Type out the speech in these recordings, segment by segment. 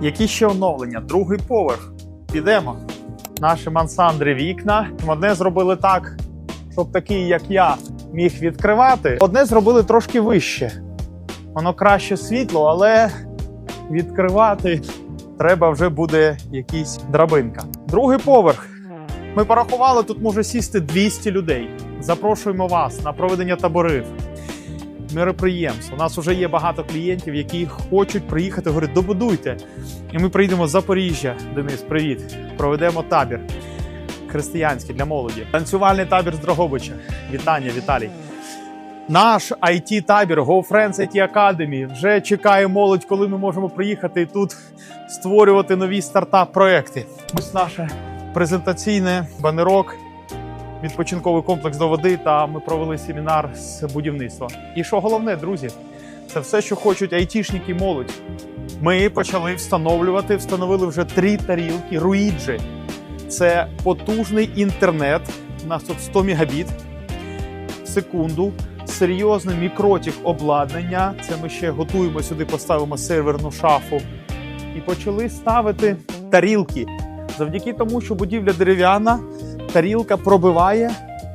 Які ще оновлення? Другий поверх. Підемо. Наші мансандри вікна. Одне зробили так, щоб такий, як я, міг відкривати. Одне зробили трошки вище. Воно краще світло, але відкривати треба вже буде якийсь драбинка. Другий поверх. Ми порахували, тут може сісти 200 людей. Запрошуємо вас на проведення таборів, мероприємств. У нас вже є багато клієнтів, які хочуть приїхати. Говорять, добудуйте. І ми приїдемо з Запоріжжя. Денис, привіт. Проведемо табір християнський для молоді. Танцювальний табір з Дрогобича. Вітання, Віталій. Наш it табір Go Friends IT Academy вже чекає молодь, коли ми можемо приїхати і тут створювати нові стартап-проекти. Ось наше презентаційне банерок, відпочинковий комплекс до води. Та ми провели семінар з будівництва. І що головне, друзі, це все, що хочуть айтішники молодь. Ми почали встановлювати, встановили вже три тарілки Руїджі. Це потужний інтернет. У нас тут 100 мегабіт в секунду. Серйозне мікротік обладнання. Це ми ще готуємо сюди, поставимо серверну шафу. І почали ставити тарілки. Завдяки тому, що будівля дерев'яна, тарілка пробиває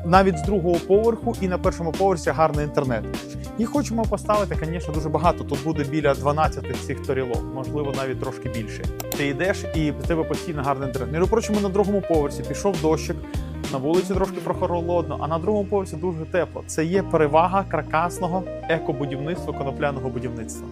навіть з другого поверху, і на першому поверсі гарний інтернет. І хочемо поставити, звісно, дуже багато. Тут буде біля 12 цих тарілок, можливо, навіть трошки більше. Ти йдеш і в тебе постійно гарний інтернет. Між прочим, на другому поверсі пішов дощик. На вулиці трошки прохолодно, а на другому поверсі дуже тепло. Це є перевага каркасного екобудівництва, конопляного будівництва.